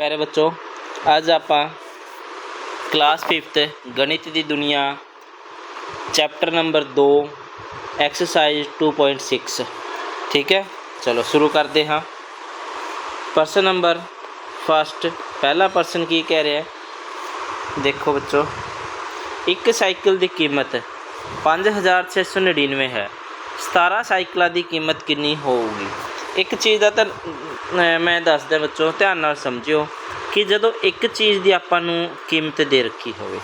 ਪਿਆਰੇ ਬੱਚੋ, ਅੱਜ ਆਪਾਂ ਕਲਾਸ 5th ਗਣਿਤ ਦੀ ਦੁਨੀਆ ਚੈਪਟਰ ਨੰਬਰ 2 ਐਕਸਰਸਾਈਜ਼ 2.6 ਠੀਕ ਹੈ? ਚਲੋ ਸ਼ੁਰੂ ਕਰਦੇ ਹਾਂ। ਪ੍ਰਸ਼ਨ ਨੰਬਰ ਫਸਟ ਪਹਿਲਾ ਪ੍ਰਸ਼ਨ ਕੀ ਕਹਿ ਰਿਹਾ ਹੈ? ਦੇਖੋ ਬੱਚੋ, ਇੱਕ ਸਾਈਕਲ ਦੀ ਕੀਮਤ 5699 ਹੈ। 17 ਸਾਈਕਲਾਂ ਦੀ ਕੀਮਤ ਕਿੰਨੀ ਹੋਊਗੀ? ਇੱਕ ਚੀਜ਼ ਦਾ ਤਾਂ ਮੈਂ ਦੱਸਦਾ ਬੱਚੋ, ਧਿਆਨ ਨਾਲ ਸਮਝਿਓ ਕਿ ਜਦੋਂ ਇੱਕ ਚੀਜ਼ ਦੀ ਆਪਾਂ ਨੂੰ ਕੀਮਤ ਦੇ ਰੱਖੀ ਹੋਵੇ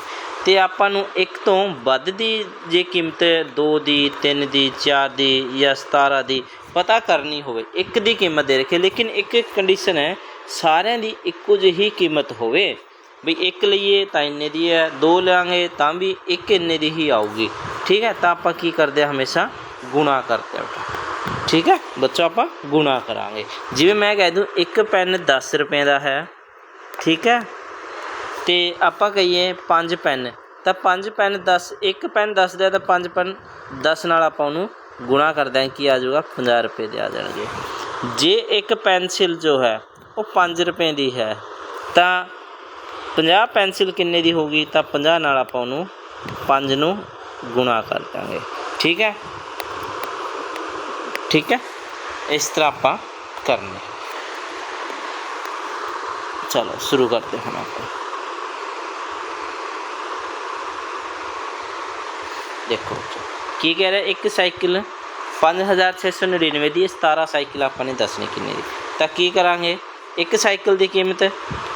ਤੇ ਆਪਾਂ ਨੂੰ ਇੱਕ ਤੋਂ ਵੱਧ ਦੀ ਜੇ ਕੀਮਤ 2 ਦੀ 3 ਦੀ 4 ਦੀ ਜਾਂ 17 ਦੀ ਪਤਾ ਕਰਨੀ ਹੋਵੇ, ਇੱਕ ਦੀ ਕੀਮਤ ਦੇ ਰੱਖੇ। ਲੇਕਿਨ ਇੱਕ ਕੰਡੀਸ਼ਨ ਹੈ, ਸਾਰਿਆਂ ਦੀ ਇੱਕੋ ਜਿਹੀ ਕੀਮਤ ਹੋਵੇ। ਵੀ ਇੱਕ ਲਈਏ ਤਾਂ ਇੰਨੇ ਦੀ ਹੈ, ਦੋ ਲਾਂਗੇ ਤਾਂ ਵੀ ਇੱਕ ਇੰਨੇ ਦੀ ਹੀ ਆਊਗੀ। ਠੀਕ ਹੈ, ਤਾਂ ਆਪਾਂ ਕੀ ਕਰਦੇ ਹਾਂ ਹਮੇਸ਼ਾ ਗੁਣਾ ਕਰਦੇ ਹਾਂ। ਠੀਕ ਹੈ? ਬੱਚਾ, ਆਪਾਂ ਗੁਣਾ ਕਰਾਂਗੇ। ਜਿਵੇਂ ਮੈਂ ਕਹਿ ਦੂੰ, ਇੱਕ ਪੈਨ 10 ਰੁਪਏ ਦਾ ਹੈ। ਠੀਕ ਹੈ? ਤੇ ਆਪਾਂ ਕਹੀਏ ਪੰਜ ਪੈਨ। ਤਾਂ ਪੰਜ ਪੈਨ 10 ਇੱਕ ਪੈਨ 10 ਦਾ ਤਾਂ ਪੰਜ ਪੈਨ 10 ਨਾਲ ਆਪਾਂ ਉਹਨੂੰ ਗੁਣਾ ਕਰਦੇ ਹਾਂ। ਕੀ ਆ ਜਾਊਗਾ? 50 ਰੁਪਏ ਦੇ ਆ ਜਾਣਗੇ। ਜੇ ਇੱਕ ਪੈਨਸਿਲ ਜੋ ਹੈ, ਉਹ 5 ਰੁਪਏ ਦੀ ਹੈ, ਤਾਂ 50 ਪੈਨਸਿਲ ਕਿੰਨੇ ਦੀ ਹੋਗੀ ਤਾਂ 50 ਨਾਲ ਆਪਾਂ ਉਹਨੂੰ 5 ਨੂੰ ਗੁਣਾ ਕਰ ਦਾਂਗੇ। ਠੀਕ ਹੈ? ਠੀਕ ਹੈ? ਇਸ ਤਰ੍ਹਾਂ ਆਪਾਂ ਕਰਨੇ ਚਲੋ ਸ਼ੁਰੂ ਕਰਦੇ ਹਾਂ ਆਪਾਂ। ਦੇਖੋ ਕੀ ਕਹਿ ਰਿਹਾ? ਇੱਕ ਸਾਈਕਲ 5699 ਦੀ ਹੈ, 17 ਸਾਈਕਲ ਆਪਾਂ ਨੇ ਦੱਸਣੀ ਕਿੰਨੇ ਦੀ। ਤਾਂ ਕੀ ਕਰਾਂਗੇ? ਇੱਕ ਸਾਈਕਲ ਦੀ ਕੀਮਤ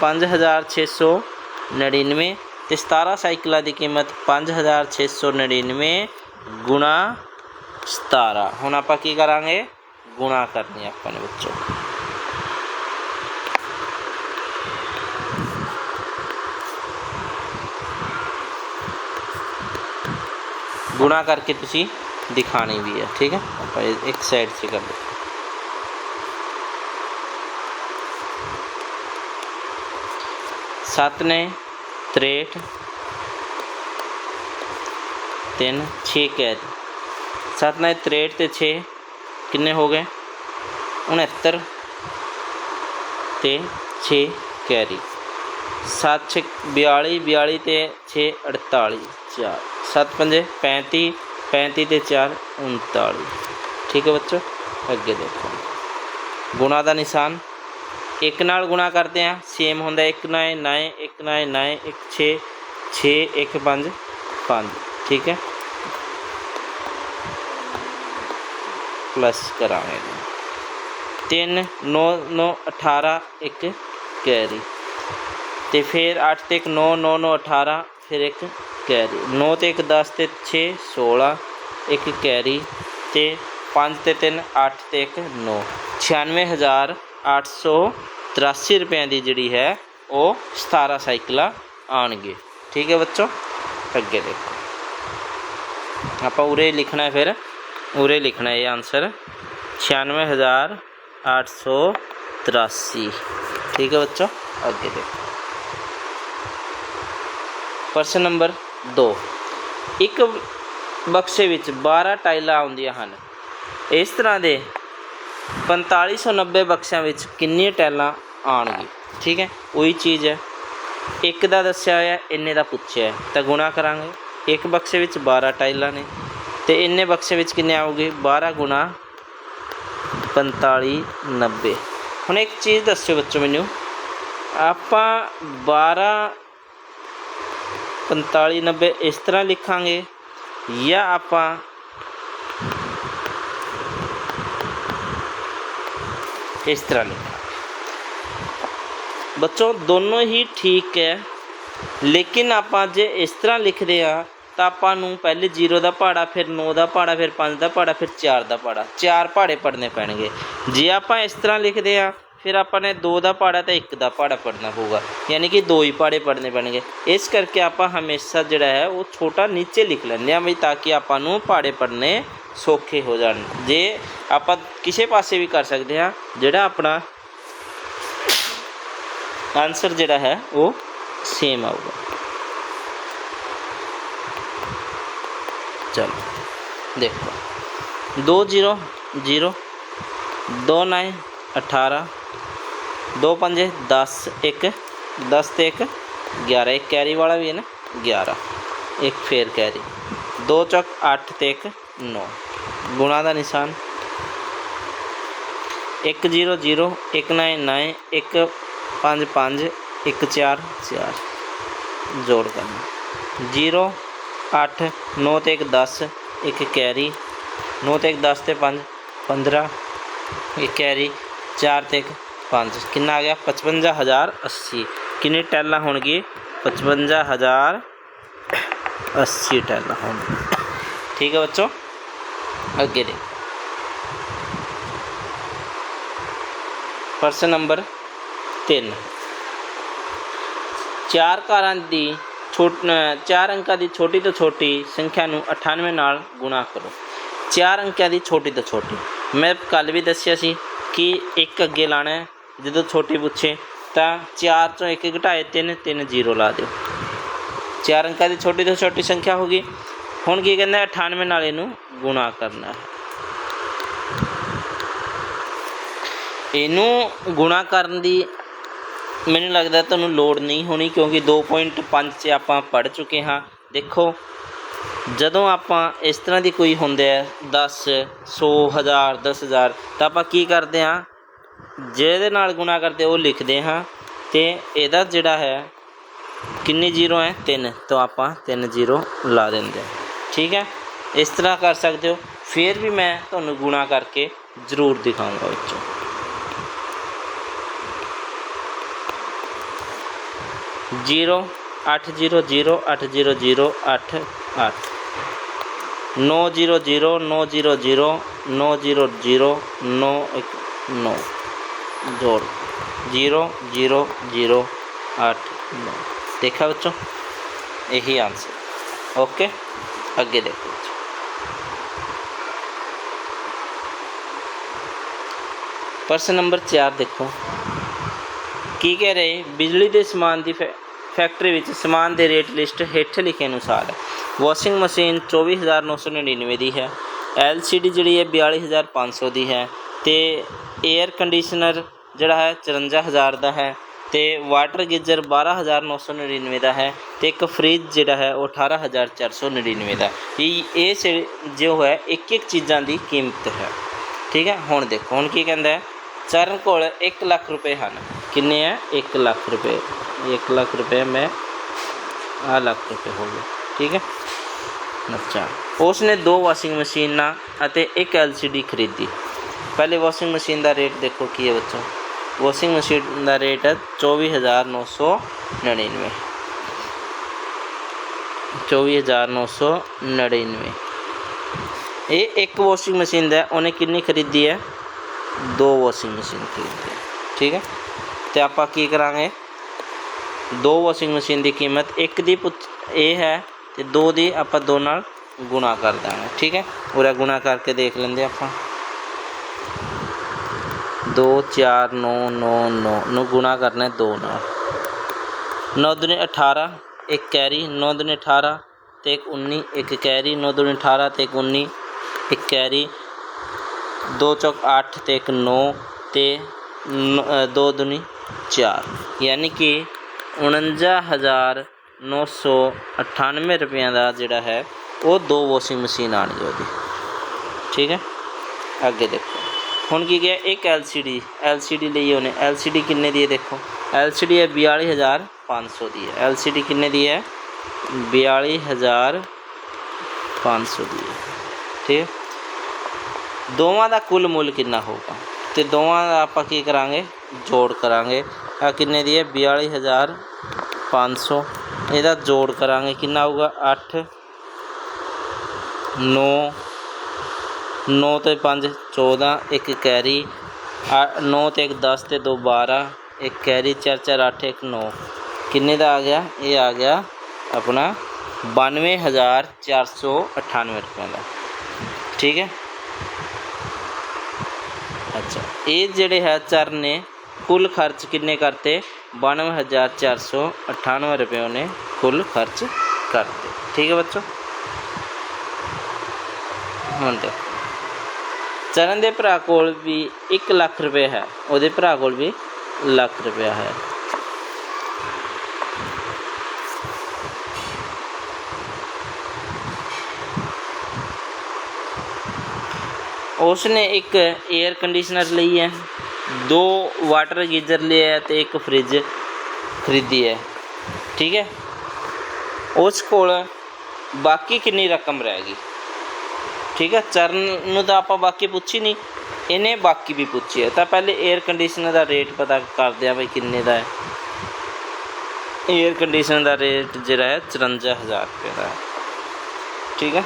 5699 ਤੇ 17 ਸਾਈਕਲਾਂ ਦੀ ਕੀਮਤ 5699 ਗੁਣਾ सतारा। हूँ आप करा गुणा करनी है अपने बच्चों। गुणा करके तुम दिखानी भी है, ठीक है? आप एक साइड से कर दो। सत ने त्रेठ, तीन, छः कैद। 7 ਨਾਲ 63 ਤੇ 6 ਕਿੰਨੇ ਹੋ ਗਏ? 69 ਤੇ 6 ਕੈਰੀ। 7 6 42 42 ਤੇ 6 48 4 7 5 35 35 ਤੇ 4 39 ਠੀਕ ਹੈ ਬੱਚੋ, ਅੱਗੇ ਦੇਖੋ। ਗੁਣਾ ਦਾ ਨਿਸ਼ਾਨ। 1 ਨਾਲ ਗੁਣਾ ਕਰਦੇ ਆ ਸੇਮ ਹੁੰਦਾ 1 9 9 1 9 9 1 6 6 1 5 5 ਠੀਕ ਹੈ। ਪਲੱਸ ਕਰਾਂਗੇ 3 9 9 18 1 ਕੈਰੀ। ਤੇ ਫਿਰ 8 ਤੇ 1 9 9 9 18 ਫਿਰ ਇੱਕ ਕੈਰੀ। 9 ਤੇ 1 10 ਤੇ 6 16 ਇੱਕ ਕੈਰੀ। ਤੇ 5 ਤੇ 3 8 ਤੇ 1 9 96883 ਰੁਪਏ ਦੀ ਜਿਹੜੀ ਹੈ, ਉਹ 17 ਸਾਈਕਲਾਂ ਆਣਗੇ ਠੀਕ ਹੈ ਬੱਚੋ? ਅੱਗੇ ਦੇਖੋ। ਆਪਾਂ ਉਰੇ ਲਿਖਣਾ ਫਿਰ। ਉਰੇ ਲਿਖਣਾ ਹੈ ਇਹ ਆਨਸਰ 96883 ਠੀਕ ਹੈ ਬੱਚੋ? ਅੱਗੇ ਦੇਖੋ। ਪ੍ਰਸ਼ਨ ਨੰਬਰ 2 ਇੱਕ ਬਕਸੇ ਵਿੱਚ 12 ਟਾਈਲਾਂ ਆਉਂਦੀਆਂ ਹਨ। ਇਸ ਤਰ੍ਹਾਂ ਦੇ 4590 ਬਕਸਿਆਂ ਵਿੱਚ ਕਿੰਨੀਆਂ ਟਾਈਲਾਂ ਆਉਣਗੀ ਠੀਕ ਹੈ? ਉਹੀ ਚੀਜ਼ ਹੈ। ਇੱਕ ਦਾ ਦੱਸਿਆ ਹੋਇਆ, ਇੰਨੇ ਦਾ ਪੁੱਛਿਆ ਤਾਂ ਗੁਣਾ ਕਰਾਂਗੇ। ਇੱਕ ਬਕਸੇ ਵਿੱਚ 12 ਟਾਈਲਾਂ ਨੇ। ਤੇ ਇੰਨੇ ਬਕਸੇ ਵਿੱਚ ਕਿੰਨੇ ਆਉਗੇ 12 ਗੁਣਾ 4590 ਹੁਣ ਇੱਕ ਚੀਜ਼ ਦੱਸਿਓ ਬੱਚੋ ਮੈਨੂੰ। ਆਪਾਂ 12 45 90 ਇਸ ਤਰ੍ਹਾਂ ਲਿਖਾਂਗੇ ਜਾਂ ਆਪਾਂ ਇਸ ਤਰ੍ਹਾਂ ਲਿਖਾਂਗੇ। ਬੱਚੋ, ਦੋਨੋਂ ਹੀ ਠੀਕ ਹੈ, ਲੇਕਿਨ ਆਪਾਂ ਜੇ ਇਸ ਤਰ੍ਹਾਂ ਲਿਖਦੇ ਆ ਤਾਂ ਆਪਾਂ ਨੂੰ ਪਹਿਲੇ 0 ਦਾ ਪਹਾੜਾ ਫਿਰ 9 ਦਾ ਪਹਾੜਾ ਫਿਰ 5 ਦਾ ਪਹਾੜਾ ਫਿਰ 4 ਦਾ ਪਹਾੜਾ ਚਾਰ ਪਹਾੜੇ ਪੜਨੇ ਪੈਣਗੇ। ਜੇ ਆਪਾਂ ਇਸ ਤਰ੍ਹਾਂ ਲਿਖਦੇ ਆ ਫਿਰ ਆਪਾਂ ਨੇ 2 ਦਾ ਪਹਾੜਾ ਤੇ 1 ਦਾ ਪਹਾੜਾ ਪੜਨਾ ਹੋਊਗਾ। ਯਾਨੀ ਕਿ ਦੋ ਹੀ ਪਹਾੜੇ ਪੜਨੇ ਪੈਣਗੇ। ਇਸ ਕਰਕੇ ਆਪਾਂ ਹਮੇਸ਼ਾ ਜਿਹੜਾ ਹੈ, ਉਹ ਛੋਟਾ ਨੀਚੇ ਲਿਖ ਲੈਂਦੇ ਆ ਵੀ ਤਾਂ ਕਿ ਆਪਾਂ ਨੂੰ ਪਹਾੜੇ ਪੜਨੇ ਸੌਖੇ ਹੋ ਜਾਣ। ਜੇ ਆਪਾਂ ਕਿਸੇ ਪਾਸੇ ਵੀ ਕਰ ਸਕਦੇ ਆ ਜਿਹੜਾ ਆਪਣਾ ਆਨਸਰ ਜਿਹੜਾ ਹੈ, ਉਹ ਸੇਮ ਆਊਗਾ। ਚਲੋ ਦੇਖੋ 2 0 0 2 9 18 ਦੋ ਪੰਜੇ 10 1 10 ਤੇ 1 11 ਇੱਕ ਕੈਰੀ ਵਾਲਾ ਵੀ ਹੈ ਨਾ 11 ਇੱਕ ਫੇਰ ਕੈਰੀ ਦੋ ਚੌਕ 8 ਤੇ 1 9 ਗੁਣਾ ਦਾ ਨਿਸ਼ਾਨ 1 0 0 1 9 9 1 5 5 1 4 4 ਜੋੜ ਕਰਨਾ 0 8 9 ਤੇ ਇੱਕ 10 ਇੱਕ ਕੈਰੀ, ਨੌ ਤੇ ਇੱਕ 10 ਤੇ 5 15 ਇੱਕ ਕੈਰੀ 4 ਤੇ ਇੱਕ 5 ਕਿੰਨਾ ਆ ਗਿਆ? 55080 ਕਿੰਨੀ ਟੈਲਾਂ ਹੋਣਗੇ? 55000 80 ਟੈਲਾਂ ਹੋਣਗੇ। ਠੀਕ ਹੈ ਬੱਚੋ? ਅੱਗੇ ਦੇ। ਪ੍ਰਸ਼ਨ ਨੰਬਰ 3 ਚਾਰ ਕਾਰਾਂ ਦੀ ਛੋਟ ਚਾਰ ਅੰਕਾਂ ਦੀ ਛੋਟੀ ਤੋਂ ਛੋਟੀ ਸੰਖਿਆ ਨੂੰ 98 ਨਾਲ ਗੁਣਾ ਕਰੋ। ਚਾਰ ਅੰਕਾਂ ਦੀ ਛੋਟੀ ਤੋਂ ਛੋਟੀ। ਮੈਂ ਕੱਲ ਵੀ ਦੱਸਿਆ ਸੀ ਕਿ ਇੱਕ ਅੱਗੇ ਲਾਣਾ ਹੈ। ਜਦੋਂ ਛੋਟੀ ਪੁੱਛੇ ਤਾਂ 4 ਤੋਂ ਇੱਕ ਘਟਾਏ 3 3 0 ਲਾ ਦਿਓ। ਚਾਰ ਅੰਕਾਂ ਦੀ ਛੋਟੀ ਤੋਂ ਛੋਟੀ ਸੰਖਿਆ ਹੋ ਗਈ। ਹੁਣ ਕੀ ਕਹਿੰਦਾ ਹੈ? 98 ਨਾਲ ਇਹਨੂੰ ਗੁਣਾ ਕਰਨਾ ਹੈ। ਇਹਨੂੰ ਗੁਣਾ ਕਰਨ ਦੀ ਮੈਨੂੰ ਲੱਗਦਾ ਤੁਹਾਨੂੰ ਲੋੜ ਨਹੀਂ ਹੋਣੀ ਕਿਉਂਕਿ 2.5 ਚ ਆਪਾਂ ਪੜ ਚੁੱਕੇ ਹਾਂ। ਦੇਖੋ, ਜਦੋਂ ਆਪਾਂ ਇਸ ਤਰ੍ਹਾਂ ਦੀ ਕੋਈ ਹੁੰਦੇ ਆ 10 100 1000 10000 ਤਾਂ ਆਪਾਂ ਕੀ ਕਰਦੇ ਹਾਂ? ਜਿਹਦੇ ਨਾਲ ਗੁਣਾ ਕਰਦੇ ਉਹ ਲਿਖਦੇ ਹਾਂ। ਤੇ ਇਹਦਾ ਜਿਹੜਾ ਹੈ, ਕਿੰਨੀ ਜ਼ੀਰੋ ਹੈ? 3 ਤਾਂ ਆਪਾਂ 3 ਜ਼ੀਰੋ ਲਾ ਦਿੰਦੇ ਹਾਂ। ਠੀਕ ਹੈ? ਇਸ ਤਰ੍ਹਾਂ ਕਰ ਸਕਦੇ ਹੋ। ਫਿਰ ਵੀ ਮੈਂ ਤੁਹਾਨੂੰ ਗੁਣਾ ਕਰਕੇ ਜ਼ਰੂਰ ਦਿਖਾਊਂਗਾ ਵਿੱਚੋਂ। ਜ਼ੀਰੋ ਅੱਠ ਜ਼ੀਰੋ ਜ਼ੀਰੋ ਅੱਠ ਜ਼ੀਰੋ ਜ਼ੀਰੋ ਅੱਠ ਅੱਠ ਨੌ ਜ਼ੀਰੋ ਜ਼ੀਰੋ ਨੌ ਜ਼ੀਰੋ ਜ਼ੀਰੋ ਨੌ ਜ਼ੀਰੋ ਜ਼ੀਰੋ ਨੌ ਇੱਕ ਨੌ ਜੋੜ ਜ਼ੀਰੋ ਜ਼ੀਰੋ ਜ਼ੀਰੋ ਅੱਠ ਨੌ ਦੇਖਾ ਬੱਚੋ ਇਹੀ ਆਨਸਰ ਓਕੇ ਅੱਗੇ ਦੇਖੋ ਬੱਚੋ ਪ੍ਰਸ਼ਨ ਨੰਬਰ 4 ਦੇਖੋ ਕੀ ਕਹਿ ਰਹੇ ਬਿਜਲੀ ਦੇ ਸਮਾਨ ਦੀ ਫੈ- ਫੈਕਟਰੀ ਵਿੱਚ ਸਮਾਨ ਦੇ ਰੇਟ ਲਿਸਟ ਹੇਠ ਲਿਖੇ ਅਨੁਸਾਰ ਹੈ ਵਾਸ਼ਿੰਗ ਮਸ਼ੀਨ 24999 ਦੀ ਹੈ LCD ਜਿਹੜੀ ਹੈ 42500 ਦੀ ਹੈ ਤੇ 에ਅਰ ਕੰਡੀਸ਼ਨਰ ਜਿਹੜਾ ਹੈ 54000 ਦਾ ਹੈ ਤੇ ਵਾਟਰ ਗੀਜ਼ਰ 12999 ਦਾ ਹੈ ਤੇ ਇੱਕ ਫ੍ਰਿਜ ਜਿਹੜਾ ਹੈ ਉਹ 18499 ਦਾ ਇਹ ਇਹ ਸੇ- ਜੋ ਹੈ ਇੱਕ ਇੱਕ ਚੀਜ਼ਾਂ ਦੀ ਕੀਮਤ ਹੈ। ਠੀਕ ਹੈ, ਹੁਣ ਦੇਖੋ, ਹੁਣ ਕੀ ਕਹਿੰਦਾ ਹੈ? ਚਰਨ ਕੋਲ 1 ਲੱਖ ਰੁਪਏ ਹਨ। ਕਿੰਨੇ ਹੈ? 1 ਲੱਖ ਰੁਪਏ। 1 ਲੱਖ ਰੁਪਏ ਮੈਂ ਆ ਲੱਖ ਰੁਪਏ ਹੋ ਗਏ ਠੀਕ ਹੈ ਅੱਛਾ ਉਸ ਨੇ ਦੋ ਵਾਸ਼ਿੰਗ ਮਸ਼ੀਨਾਂ ਅਤੇ ਇੱਕ LCD ਖਰੀਦੀ ਪਹਿਲੇ ਵਾਸ਼ਿੰਗ ਮਸ਼ੀਨ ਦਾ ਰੇਟ ਦੇਖੋ ਕੀ ਹੈ ਬੱਚੋ ਵਾਸ਼ਿੰਗ ਮਸ਼ੀਨ ਦਾ ਰੇਟ ਹੈ 24999 24999 ਇਹ ਇੱਕ ਵਾਸ਼ਿੰਗ ਮਸ਼ੀਨ ਦਾ ਉਹਨੇ ਕਿੰਨੀ ਖਰੀਦੀ ਹੈ ਦੋ ਵਾਸ਼ਿੰਗ ਮਸ਼ੀਨ ਖਰੀਦੀ ਠੀਕ ਹੈ ਤੇ ਆਪਾਂ ਕੀ ਕਰਾਂਗੇ ਦੋ ਵਾਸ਼ਿੰਗ ਮਸ਼ੀਨ ਦੀ ਕੀਮਤ ਇੱਕ ਦੀ ਪੁੱਛ- ਇਹ ਹੈ ਤੇ ਦੋ ਦੀ ਆਪਾਂ ਦੋ ਨਾਲ ਗੁਣਾ ਕਰ ਦਾਂਗੇ, ਠੀਕ ਹੈ? ਪੂਰਾ ਗੁਣਾ ਕਰਕੇ ਦੇਖ ਲੈਂਦੇ ਆਪਾਂ। 2 4 9 9 9 ਨੂੰ, ਗੁਣਾ ਕਰਨਾ ਹੈ 2 ਨਾਲ। 9 ਦੁਨੇ 18 ਇੱਕ ਕੈਰੀ 9 ਦੁਨੇ 18 ਤੇ ਇੱਕ 19 ਇੱਕ ਕੈਰੀ 9 ਦੁਨੇ 18 ਤੇ ਇੱਕ 19 ਇੱਕ ਕੈਰੀ 2 ਚੌਕ 8 ਤੇ ਇੱਕ 9 ਤੇ 2 ਦੁਨੀ 4 ਯਾਨੀ ਕਿ 49998 ਰੁਪਈਆਂ ਦਾ ਜਿਹੜਾ ਹੈ, ਉਹ ਦੋ ਵਾਸ਼ਿੰਗ ਮਸ਼ੀਨ ਆਣਗੇ ਉਹਦੀ ਠੀਕ ਹੈ? ਅੱਗੇ ਦੇਖੋ। ਹੁਣ ਕੀ ਗਿਆ? ਇੱਕ LCD LCD ਲਈ ਉਹਨੇ। LCD ਕਿੰਨੇ ਦੀ ਹੈ ਦੇਖੋ? LCD ਹੈ 42500 ਦੀ ਹੈ। LCD ਕਿੰਨੇ ਦੀ ਹੈ? 42500 ਦੀ ਹੈ। ਠੀਕ ਹੈ? ਦੋਵਾਂ ਦਾ ਕੁੱਲ ਮੁੱਲ ਕਿੰਨਾ ਹੋਊਗਾ? ਤੇ ਦੋਵਾਂ ਦਾ ਆਪਾਂ ਕੀ ਕਰਾਂਗੇ? ਜੋੜ ਕਰਾਂਗੇ। ਆ ਕਿੰਨੇ ਦੀ ਹੈ? 42500 ਇਹਦਾ ਜੋੜ ਕਰਾਂਗੇ। ਕਿੰਨਾ ਆਊਗਾ? 8 9 9 ਤੇ 5 14 ਇੱਕ ਕੈਰੀ। 9 ਤੇ ਇੱਕ 10 ਤੇ 2 12 ਇੱਕ ਕੈਰੀ 4 4 8 ਇੱਕ 9 ਕਿੰਨੇ ਦਾ ਆ ਗਿਆ? ਇਹ ਆ ਗਿਆ ਆਪਣਾ 92498 ਰੁਪਏ ਦਾ। ਠੀਕ ਹੈ? ਅੱਛਾ। ਇਹ ਜਿਹੜੇ ਹੈ ਚਰ ਨੇ ਕੁੱਲ ਖਰਚ ਕਿੰਨੇ ਕਰਤੇ? 92498 ਰੁਪਏ ਉਹਨੇ ਕੁੱਲ ਖਰਚ ਕਰਤੇ। ਠੀਕ ਹੈ ਬੱਚੋ? ਹੁਣ ਦੇਖੋ। ਚਰਨ ਦੇ ਭਰਾ ਕੋਲ ਵੀ 1 ਲੱਖ ਰੁਪਏ ਹੈ, ਉਹਦੇ ਭਰਾ ਕੋਲ ਵੀ ਲੱਖ ਰੁਪਇਆ ਹੈ। ਉਸ ਨੇ ਇੱਕ 에ਅਰ ਕੰਡੀਸ਼ਨਰ ਲਈ ਹੈ। ਦੋ ਵਾਟਰ ਗੀਜ਼ਰ ਲਿਆ ਹੈ ਤੇ ਇੱਕ ਫ੍ਰਿਜ ਖਰੀਦੀ ਹੈ ਠੀਕ ਹੈ ਉਸ ਕੋਲ ਬਾਕੀ ਕਿੰਨੀ ਰਕਮ ਰਹਿ ਗਈ? ਠੀਕ ਹੈ ਚਰਨ ਨੂੰ ਤਾਂ ਆਪਾਂ ਬਾਕੀ ਪੁੱਛੀ ਨਹੀਂ ਇਹਨੇ ਬਾਕੀ ਵੀ ਪੁੱਛੀ ਹੈ ਤਾਂ ਪਹਿਲੇ 에ਅਰ ਕੰਡੀਸ਼ਨਰ ਦਾ ਰੇਟ ਪਤਾ ਕਰਦੇ ਆ ਬਈ ਕਿੰਨੇ ਦਾ ਹੈ। 에ਅਰ ਕੰਡੀਸ਼ਨਰ ਦਾ ਰੇਟ ਜਿਹੜਾ ਹੈ 54000 ਰੁਪਏ ਦਾ ਹੈ। ਠੀਕ ਹੈ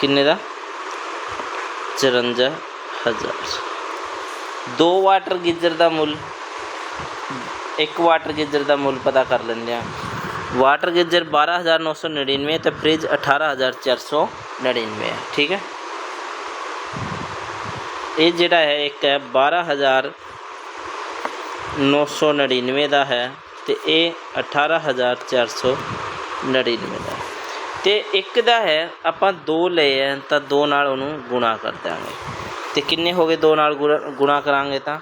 ਕਿੰਨੇ ਦਾ? 54000 ਦੋ ਵਾਟਰ ਗੀਜ਼ਰ ਦਾ ਮੁੱਲ, ਇੱਕ ਵਾਟਰ ਗੀਜ਼ਰ ਦਾ ਮੁੱਲ ਪਤਾ ਕਰ ਲੈਂਦੇ ਆ ਵਾਟਰ ਗੀਜ਼ਰ 12999 ਤੇ ਫ੍ਰਿਜ 18499 ਹੈ ਠੀਕ ਹੈ? ਇਹ ਜਿਹੜਾ ਹੈ, ਇੱਕ ਹੈ 12999 ਦਾ ਹੈ ਤੇ ਇਹ 18499 ਦਾ ਤੇ ਇੱਕ ਦਾ ਹੈ, ਆਪਾਂ ਦੋ ਲਏ ਆ ਤਾਂ ਦੋ ਨਾਲ ਉਹਨੂੰ ਗੁਣਾ ਕਰ ਦਾਂਗੇ ਤੇ ਕਿੰਨੇ ਹੋ ਗਏ ਦੋ ਨਾਲ ਗੁਣਾ- ਗੁਣਾ ਕਰਾਂਗੇ ਤਾਂ?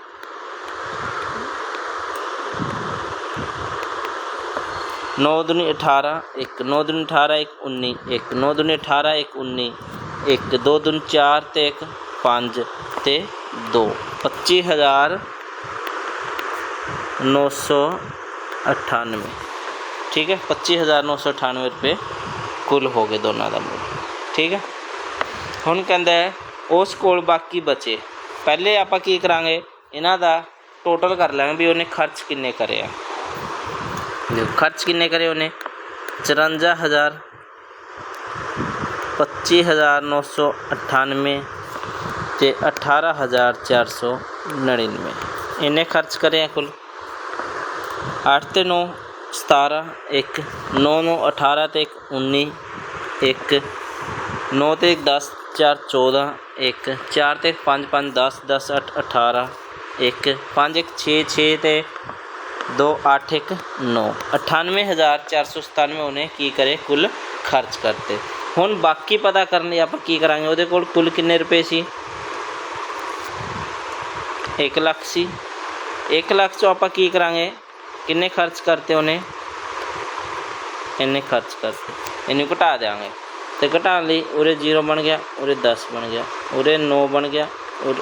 ਨੌ ਦੁਨੀ 18 ਇੱਕ। ਨੌ ਦੁਨੀ 18 ਇੱਕ 19 ਇੱਕ। ਨੌ ਦੂਣੀ 18 ਇੱਕ 19 ਇੱਕ। ਦੋ ਦੂਣੀ 4 ਤੇ ਇੱਕ 5 ਤੇ 2 25000 998 ਠੀਕ ਹੈ 25998 ਰੁਪਏ ਕੁੱਲ ਹੋ ਗਏ ਦੋਨਾਂ ਦਾ ਮੁੱਲ। ਠੀਕ ਹੈ? ਹੁਣ ਕਹਿੰਦਾ ਹੈ, ਉਸ ਕੋਲ ਬਾਕੀ ਬਚੇ। ਪਹਿਲੇ ਆਪਾਂ ਕੀ ਕਰਾਂਗੇ? ਇਹਨਾਂ ਦਾ ਟੋਟਲ ਕਰ ਲਾਂਗੇ ਵੀ ਉਹਨੇ ਖਰਚ ਕਿੰਨੇ ਕਰੇ ਆ। ਖਰਚ ਕਿੰਨੇ ਕਰੇ ਉਹਨੇ? 54000 25998 ਤੇ 18499 ਇਹਨੇ ਖਰਚ ਕਰੇ ਆ ਕੁੱਲ 8 ਤੇ 9 ਸਤਾਰਾਂ, ਇੱਕ, ਨੌ 17 1 9 9 18 ਤੇ 1 19 1 9 ਤੇ 1 10 4 14 1 4 ਤੇ 5 5 10 10 8 18 1 5 1 6 6 ਤੇ 2 8 1 9 98497 ਉਹਨੇ ਕੀ ਕਰੇ? ਕੁੱਲ ਖਰਚ ਕਰਤੇ। ਹੁਣ ਬਾਕੀ ਪਤਾ ਕਰਨ ਲਈ ਆਪਾਂ ਕੀ ਕਰਾਂਗੇ? ਉਹਦੇ ਕੋਲ ਕੁੱਲ ਕਿੰਨੇ ਰੁਪਏ ਸੀ? 1 ਲੱਖ ਸੀ। 1 ਲੱਖ ਚੋਂ ਆਪਾਂ ਕੀ ਕਰਾਂਗੇ? किन्ने खर्च करते उन्हें? इन्ने खर्च करते। इन्हें घटा देंगे। तो घटाने ली, उरे ज़ीरो बन गया, उरे दस बन गया, उरे नौ बन गया और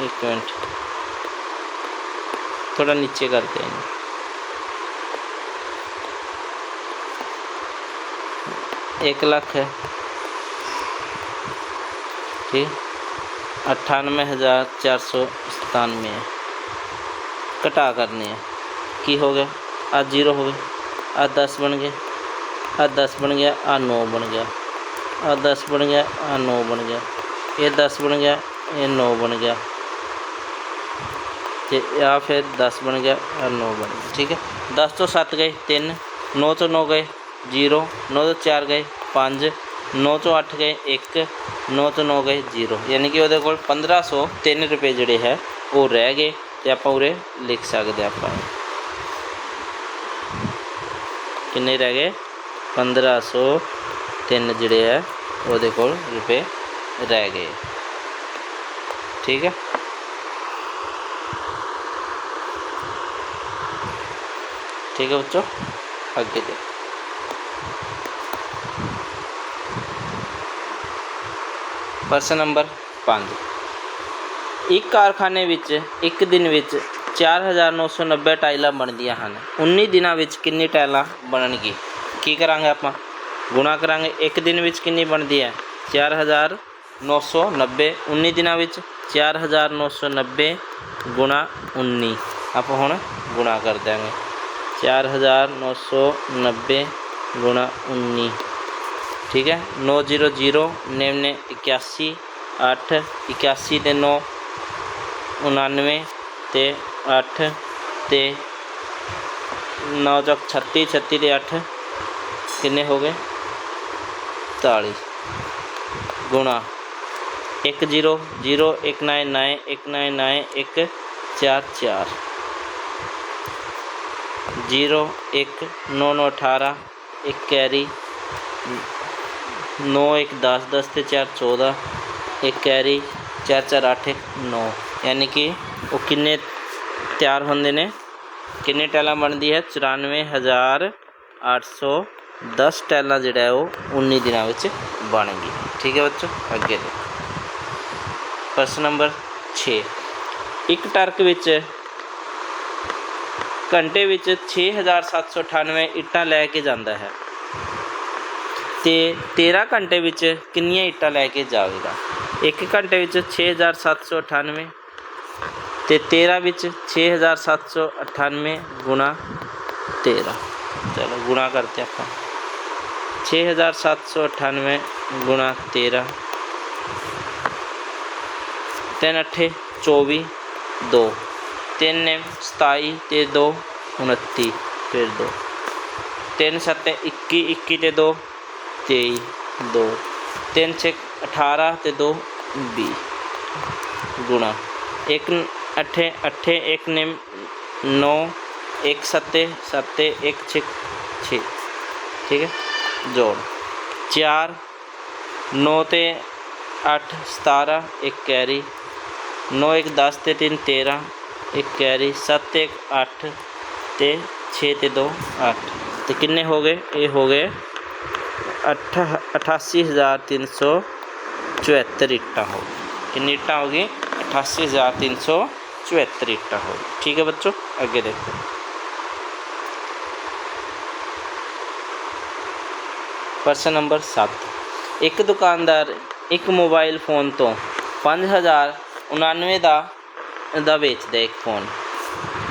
एक मिनट। थोड़ा नीचे करते हैं। एक लाख है। ठीक। अट्ठानवे हज़ार चार सौ सतानवे है। कटा करनी है। ਕੀ ਹੋ ਗਿਆ? ਆ ਜੀਰੋ ਹੋ ਗਿਆ ਆ 10 ਬਣ ਗਿਆ। ਆ 10 ਬਣ ਗਿਆ ਆ 9 ਬਣ ਗਿਆ। ਆ 10 ਬਣ ਗਿਆ ਆ 9 ਬਣ ਗਿਆ। ਇਹ 10 ਬਣ ਗਿਆ, ਇਹ 9 ਬਣ ਗਿਆ। ਤੇ ਆ ਫਿਰ 10 ਬਣ ਗਿਆ ਆ 9 ਬਣ ਗਿਆ। ਠੀਕ ਹੈ? 10 ਤੋਂ 7 ਗਏ 3 9 ਤੋਂ 9 ਗਏ 0 9 ਤੋਂ 4 ਗਏ 5 9 ਤੋਂ 8 ਗਏ 1 9 ਤੋਂ 9 ਗਏ 0 ਯਾਨੀ ਕਿ ਉਹਦੇ ਕੋਲ 1503 ਰੁਪਏ ਜਿਹੜੇ ਹੈ, ਉਹ ਰਹਿ ਗਏ ਤੇ ਆਪਾਂ ਉਰੇ ਲਿਖ ਸਕਦੇ ਆਪਾਂ। ਕਿੰਨੇ ਰਹਿ ਗਏ? 1503 ਜਿਹੜੇ ਆ, ਉਹਦੇ ਕੋਲ ਰੁਪਏ ਰਹਿ ਗਏ। ਠੀਕ ਹੈ? ਠੀਕ ਹੈ ਬੱਚੋ? ਅੱਗੇ ਦੇ ਪ੍ਰਸ਼ਨ ਨੰਬਰ 5 ਇੱਕ ਕਾਰਖਾਨੇ ਵਿੱਚ, ਇੱਕ ਦਿਨ ਵਿੱਚ 4990 ਟਾਈਲਾਂ ਬਣਦੀਆਂ ਹਨ। 19 ਦਿਨਾਂ ਵਿੱਚ ਕਿੰਨੀ ਟਾਈਲਾਂ ਬਣਨਗੇ ਕੀ ਕਰਾਂਗੇ ਆਪਾਂ? ਗੁਣਾ ਕਰਾਂਗੇ, ਇੱਕ ਦਿਨ ਵਿੱਚ ਕਿੰਨੀ ਬਣਦੀ ਹੈ? 4990 19 ਦਿਨਾਂ ਵਿੱਚ 4990 ਗੁਣਾ 19 ਆਪਾਂ ਹੁਣ ਗੁਣਾ ਕਰ ਦਾਂਗੇ 4990 ਗੁਣਾ 19 ਠੀਕ ਹੈ? 900 99 81 8 81 ਤੇ 9 99 ਤੇ ਅੱਠ ਤੇ ਨੌ ਚੌਕ 36 36 ਤੇ ਅੱਠ। ਕਿੰਨੇ ਹੋ ਗਏ? 40 ਗੁਣਾ 100199199144 019918 ਇੱਕ ਕੈਰੀ। 9 1 10 10 ਤੇ 4 14 ਇੱਕ ਕੈਰੀ 4 4 8 1 9 ਯਾਨੀ ਕਿ ਉਹ ਕਿੰਨੇ ਤਿਆਰ ਹੁੰਦੇ ਨੇ। ਕਿੰਨੇ ਟੈਲਾਂ ਬਣਦੀ ਹੈ? 94810 ਟੈਲਾਂ ਜਿਹੜਾ ਉਹ 19 ਦਿਨਾਂ ਵਿੱਚ ਬਣ ਗਈ ਠੀਕ ਹੈ ਬੱਚੋ? ਅੱਗੇ ਦੇ ਪ੍ਰਸ਼ਨ ਨੰਬਰ 6 ਇੱਕ ਟਰਕ ਵਿੱਚ ਘੰਟੇ ਵਿੱਚ 6798 ਇੱਟਾਂ ਲੈ ਕੇ ਜਾਂਦਾ ਹੈ। ਤੇ 13 ਘੰਟੇ ਵਿੱਚ ਕਿੰਨੀਆਂ ਇੱਟਾਂ ਲੈ ਕੇ ਜਾਵੇਗਾ? ਇੱਕ ਘੰਟੇ ਵਿੱਚ 6798 ਤੇ 13 ਵਿੱਚ 6798 ਗੁਣਾ 13 ਚਲੋ ਗੁਣਾ ਕਰਤੇ ਆਪਾਂ। 6798 ਗੁਣਾ 13 3 8 24 2 3 ਨੇ 27 ਤੇ 2 29 ਫਿਰ 2 3 7 21 21 ਤੇ 2 23 2 3 6 18 ਤੇ 2 20 ਗੁਣਾ। ਇੱਕ ਇੱਕ ਅਠੇ ਅਠੇ ਇੱਕ ਨੇ 9 ਇੱਕ ਸੱਤੇ ਸੱਤੇ ਇੱਕ ਛੇ 6 ਠੀਕ ਹੈ ਜੋੜ 4 9 ਤੇ 8 17 ਇੱਕ ਕੈਰੀ 9 ਇੱਕ 10 ਤੇ 3 13 ਇੱਕ ਕੈਰੀ 7 ਇੱਕ 8 ਤੇ 6 ਤੇ 2 8 ਤੇ ਕਿੰਨੇ ਹੋ ਗਏ ਇਹ ਹੋ ਗਏ ਅੱਠ 88374 ਇੱਟਾਂ ਹੋ ਗਈ ਕਿੰਨੀ ਇੱਟਾਂ ਹੋ ਗਈ 88374 ਇੱਟਾਂ ਹੋ ਗਈ ਠੀਕ ਹੈ ਬੱਚੋ, ਅੱਗੇ ਦੇਖੋ। ਪ੍ਰਸ਼ਨ ਨੰਬਰ 7 ਇੱਕ ਦੁਕਾਨਦਾਰ ਇੱਕ ਮੋਬਾਈਲ ਫੋਨ ਤੋਂ 5099 ਦਾ ਦਾ ਵੇਚਦਾ ਇੱਕ ਫੋਨ।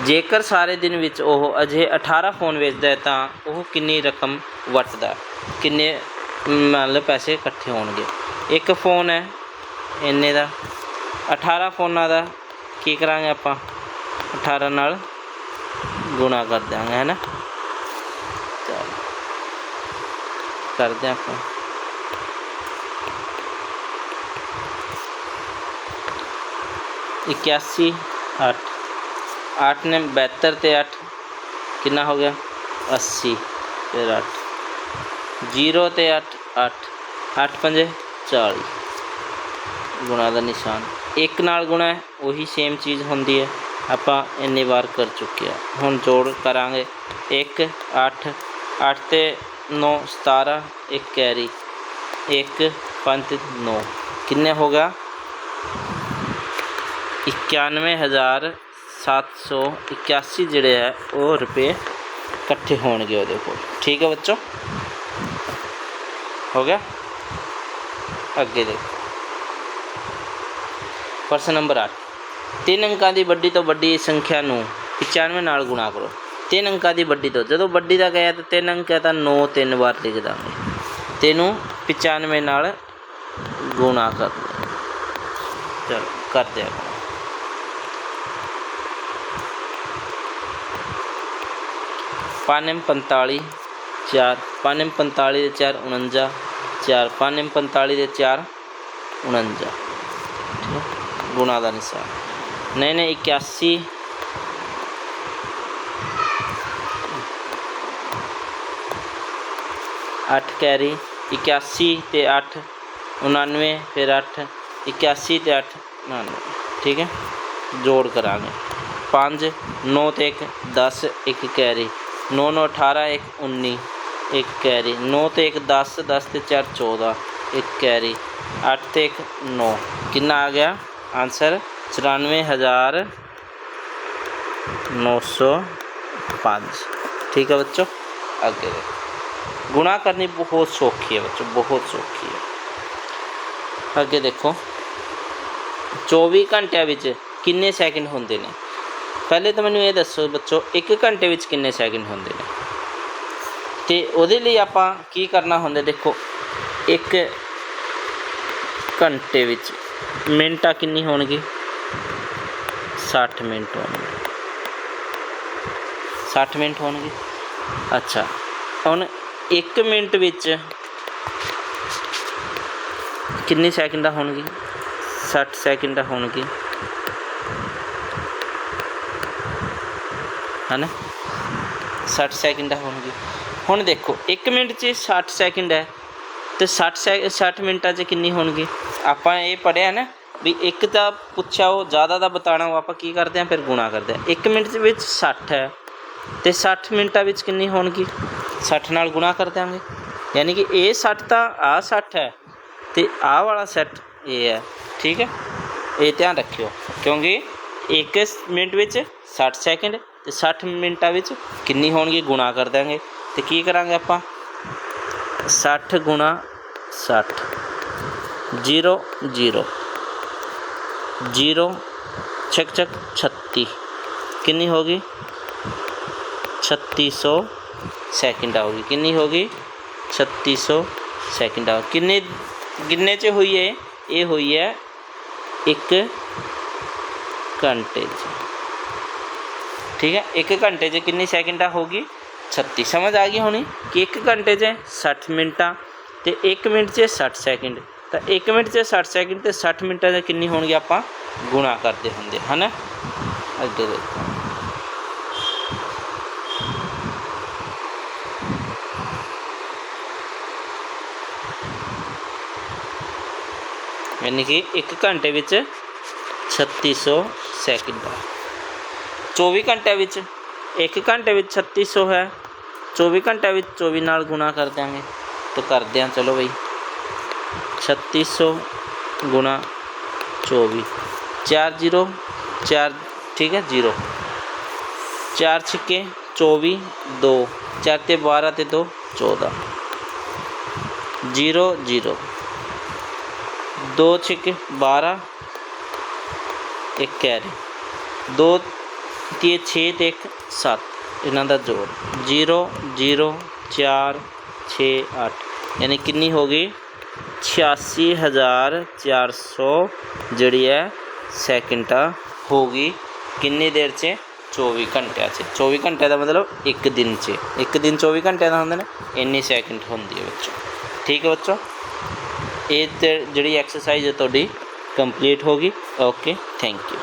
ਜੇਕਰ ਸਾਰੇ ਦਿਨ ਵਿੱਚ ਉਹ ਅਜੇ 18 ਫੋਨ ਵੇਚਦਾ ਹੈ, ਤਾਂ ਉਹ ਕਿੰਨੀ ਰਕਮ ਵਟਦਾ ਕਿੰਨੇ ਮੰਨ ਲਓ ਪੈਸੇ ਇਕੱਠੇ ਹੋਣਗੇ? ਇੱਕ ਫੋਨ ਹੈ, ਇੰਨੇ ਦਾ। 18 ਫੋਨਾਂ ਦਾ करा आप अठारह न गुणा कर देंगे है ना चल कर दें अपना इक्यासी अठ अठ ने बहत्तर तो अठ कि हो गया अस्सी फिर अठ ज़ीरो अठ अठ अठ पंजे चाली गुणा का निशान ਇੱਕ ਨਾਲ ਗੁਣਾ ਹੈ, ਉਹੀ ਸੇਮ ਚੀਜ਼ ਹੁੰਦੀ ਹੈ। ਆਪਾਂ ਇੰਨੇ ਵਾਰ ਕਰ ਚੁੱਕੇ ਆ ਹੁਣ ਜੋੜ ਕਰਾਂਗੇ। 1 8 8 ਤੇ 9 17 1 ਕੈਰੀ। 1 5 9 ਕਿੰਨੇ ਹੋਗਾ 91781 ਜਿਹੜੇ ਹੈ, ਉਹ ਰੁਪਏ ਇਕੱਠੇ ਹੋਣਗੇ ਉਹਦੇ ਕੋਲ। ਠੀਕ ਹੈ ਬੱਚੋ? ਹੋ ਗਿਆ? ਅੱਗੇ ਦੇਖੋ। ਪ੍ਰਸ਼ਨ ਨੰਬਰ 8 ਤਿੰਨ ਅੰਕਾਂ ਦੀ ਵੱਡੀ ਤੋਂ ਵੱਡੀ ਸੰਖਿਆ ਨੂੰ 95 ਨਾਲ ਗੁਣਾ ਕਰੋ। ਤਿੰਨ ਅੰਕਾਂ ਦੀ ਵੱਡੀ ਤੋਂ, ਜਦੋਂ ਵੱਡੀ ਦਾ ਗਿਆ ਤਾਂ ਤਿੰਨ ਅੰਕ ਹੈ ਤਾਂ 9 ਤਿੰਨ ਵਾਰ ਲਿਖ ਦਾਂਗੇ। ਤੈਨੂੰ 95 ਨਾਲ ਗੁਣਾ ਕਰ ਦਿਓ। ਚਲੋ, ਕਰਦੇ ਆਪਾਂ ਪਾਨਮ 45 4 ਪਾਨਮ 45 ਦੇ 4 49 4 ਪਾਨਮ 45 ਦੇ 4 49 ਠੀਕ ਹੈ ਗੁਣਾ ਦਾ ਨਿਸ਼ਾਨ ਨਹੀਂ ਨਹੀਂ 81 ਅੱਠ ਕੈਰੀ 81 ਤੇ 8 99 ਫਿਰ 8 81 ਤੇ 8 99 ਠੀਕ ਹੈ ਜੋੜ ਕਰਾਂਗੇ 5 9 ਤੇ 1 10 ਇੱਕ ਕੈਰੀ 9 9 18 ਇੱਕ 19 ਇੱਕ ਕੈਰੀ 9 ਤੇ 1 10 10 ਤੇ 4 14 ਇੱਕ ਕੈਰੀ 8 ਤੇ 1 9 ਕਿੰਨਾ ਆ ਗਿਆ ਆਨਸਰ 94000 905 ठीक है बच्चों आगे देखो गुणा करनी बहुत सौखी है बच्चों बहुत सौखी है ਅੱਗੇ ਦੇਖੋ 24 ਘੰਟਿਆਂ ਵਿੱਚ ਕਿੰਨੇ ਸੈਕਿੰਡ ਹੁੰਦੇ ਨੇ ਪਹਿਲੇ ਤਾਂ ਮੈਨੂੰ ਇਹ ਦੱਸੋ ਬੱਚੋ 1 ਘੰਟੇ ਵਿੱਚ ਕਿੰਨੇ ਸੈਕਿੰਡ ਹੁੰਦੇ ਨੇ ਤੇ ਉਹਦੇ ਲਈ ਆਪਾਂ ਕੀ ਕਰਨਾ ਹੁੰਦਾ ਦੇਖੋ 1 ਘੰਟੇ ਵਿੱਚ ਮਿੰਟਾਂ ਕਿੰਨੀ ਹੋਣਗੀ? 60 ਮਿੰਟ ਹੋਣਗੇ। 60 ਮਿੰਟ ਹੋਣਗੇ? ਅੱਛਾ। ਹੁਣ 1 ਮਿੰਟ ਵਿੱਚ ਕਿੰਨੀ ਸੈਕਿੰਡਾਂ ਹੋਣਗੀ? 60 ਸੈਕਿੰਡਾਂ ਹੋਣਗੀ। ਹੈਨਾ? 60 ਸੈਕਿੰਡਾਂ ਹੋਣਗੀ। ਹੁਣ ਦੇਖੋ 1 ਮਿੰਟ 'ਚ 60 ਸੈਕਿੰਡ ਹੈ। ਤੇ 60 ਸੈ 60 ਮਿੰਟਾਂ 'ਚ ਕਿੰਨੀ ਹੋਣਗੀ? ਆਪਾਂ ਇਹ ਪੜਿਆ ਨਾ ਵੀ ਇੱਕ ਤਾਂ ਪੁੱਛਿਆ ਉਹ ਜ਼ਿਆਦਾ ਦਾ ਬਤਾਣਾ, ਉਹ ਆਪਾਂ ਕੀ ਕਰਦੇ ਹਾਂ ਫਿਰ ਗੁਣਾ ਕਰਦੇ ਹਾਂ 1 ਮਿੰਟ ਦੇ ਵਿੱਚ 60 ਹੈ। ਤੇ 60 ਮਿੰਟਾਂ ਵਿੱਚ ਕਿੰਨੀ ਹੋਣਗੀ? 60 ਨਾਲ ਗੁਣਾ ਕਰ ਦਿਆਂਗੇ। ਯਾਨੀ ਕਿ ਇਹ 60 ਤਾਂ ਆ 60 ਹੈ ਤੇ ਆਹ ਵਾਲਾ ਸੈੱਟ ਇਹ ਹੈ। ਠੀਕ ਹੈ? ਇਹ ਧਿਆਨ ਰੱਖਿਓ। ਕਿਉਂਕਿ 1 ਮਿੰਟ ਵਿੱਚ 60 ਸੈਕਿੰਡ ਤੇ 60 ਮਿੰਟਾਂ ਵਿੱਚ ਕਿੰਨੀ ਹੋਣਗੀ, ਗੁਣਾ ਕਰ ਦਾਂਗੇ ਤੇ ਕੀ ਕਰਾਂਗੇ ਆਪਾਂ? 60 ਗੁਣਾ 60 0 0 0 ਛਕ ਛਕ 36 ਕਿੰਨੀ ਹੋਗੀ 3600 ਸੈਕਿੰਡ ਆਉਗੀ ਕਿੰਨੀ ਹੋਗੀ 3600 ਸੈਕਿੰਡ ਆ ਕਿੰਨੇ ਕਿੰਨੇ ਚ ਹੋਈ ਹੈ ਇਹ ਹੋਈ ਹੈ 1 ਘੰਟੇ ਚ ਠੀਕ ਹੈ 1 ਘੰਟੇ 'ਚ ਕਿੰਨੀ ਸੈਕਿੰਡਾਂ ਹੋਗੀ 36 ਸਮਝ ਆ ਗਈ ਹੋਣੀ? ਕਿ 1 ਘੰਟੇ 'ਚ 60 ਮਿੰਟਾਂ ਤੇ 1 ਮਿੰਟ 'ਚ 60 ਸੈਕਿੰਡ। ਤਾਂ 1 ਮਿੰਟ 'ਚ 60 ਸੈਕਿੰਡ ਤੇ 60 ਮਿੰਟਾਂ 'ਚ ਕਿੰਨੀ ਹੋਣਗੇ ਆਪਾਂ? ਗੁਣਾ ਕਰਦੇ ਹੁੰਦੇ ਹਨ ਅੱਗੇ ਦੇਖੋ। ਯਾਨੀ ਕਿ 1 ਘੰਟੇ ਵਿੱਚ 3600 ਸੈਕਿੰਡ 24 ਘੰਟੇ ਵਿੱਚ 1 ਘੰਟੇ ਵਿੱਚ 3600 ਹੈ। 24 ਘੰਟੇ ਵਿੱਚ 24 ਨਾਲ ਗੁਣਾ ਕਰ ਦਿਆਂਗੇ। ਤਾਂ ਕਰਦੇ ਹਾਂ ਚਲੋ ਬਈ। 3600 ਗੁਣਾ 24 4 0 4 ਠੀਕ ਹੈ 0 4 ਛਿੱਕੇ 24 2 4 ਤੇ 12 ਤੇ 2 14 0 0 2 ਛਿੱਕੇ 12 ਇੱਕ ਕੈਰੀ। 2 ਤੇ 6 ਤੇ 1 7 ਇਹਨਾਂ ਦਾ ਜੋੜ 0 0 4 6 8 ਯਾਨੀ ਕਿੰਨੀ ਹੋ ਗਈ? 86400 ਜਿਹੜੀ ਹੈ ਸੈਕਿੰਡਾਂ ਹੋ ਗਈ ਕਿੰਨੀ ਦੇਰ 'ਚ? 24 ਘੰਟਿਆਂ 'ਚ। 24 ਘੰਟੇ ਦਾ ਮਤਲਬ ਇੱਕ ਦਿਨ 'ਚ। ਇੱਕ ਦਿਨ 24 ਘੰਟੇ ਦਾ ਹੁੰਦੇ ਨੇ, ਇੰਨੀ ਸੈਕਿੰਡ ਹੁੰਦੀ ਹੈ ਬੱਚੋ। ਠੀਕ ਹੈ ਬੱਚੋ? ਇਹ ਤੇ ਜਿਹੜੀ ਐਕਸਰਸਾਈਜ਼ ਹੈ ਤੁਹਾਡੀ ਕੰਪਲੀਟ ਹੋ ਗਈ। Okay thank you